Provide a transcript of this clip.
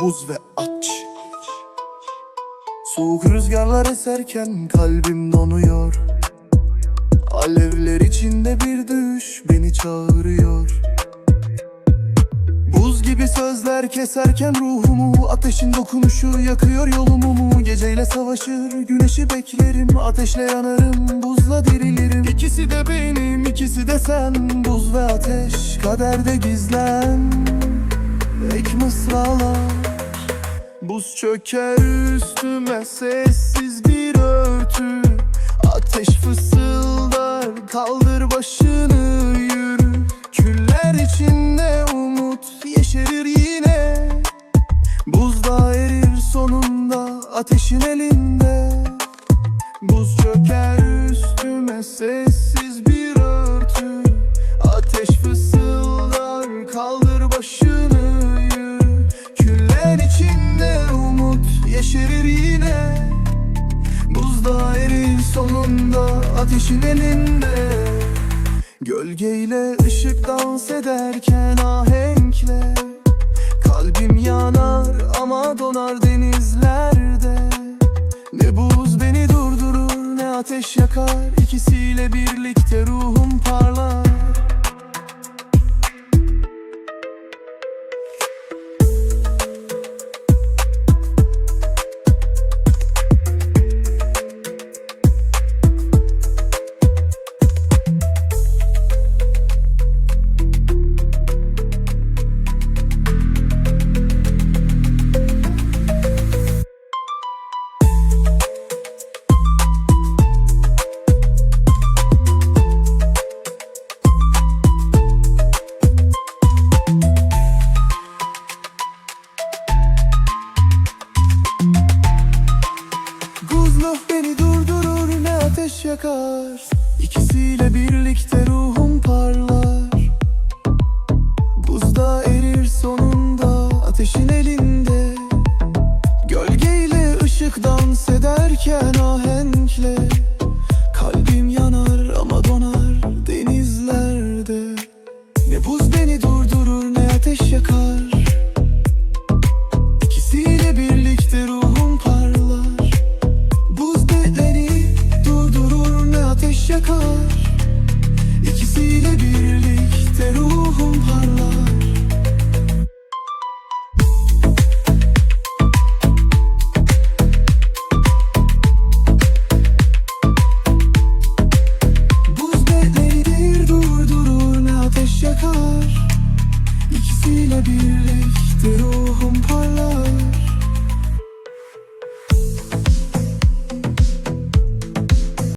buz ve aç. Soğuk rüzgarlar eserken kalbim donuyor. Alevler içinde bir düş beni çağırıyor. Buz gibi sözler keserken ruhumu Ateşin dokunuşu yakıyor yolumu mu? Geceyle savaşır güneşi beklerim Ateşle yanarım buzla dirilirim. İkisi de benim ikisi de sen. Buz ve ateş kaderde gizlen. Ek mısralar Buz çöker üstüme sessiz bir örtü. Ateş fısıldar kaldır başını yürü. Küller içinde umut yeşerir yine. Buzda erir sonunda ateşin elinde. Buz çöker üstüme sessiz bir yeşerir yine. Buzda erir sonunda ateşin elinde. Gölgeyle ışık dans ederken ahenkle. Kalbim yanar ama donar denizlerde. Ne buz beni durdurur ne ateş yakar. İkisiyle birlikte ruhum parlar yakar. İkisiyle birlikte ruhum parlar. Buzda erir sonunda ateşin elinde. Gölgeyle ışık dans ederken ahenkle. Kalbim yanar yakar. İkisiyle birlikte ruhum parlar. Buz bekleridir durdurur ateş yakar. İkisiyle bir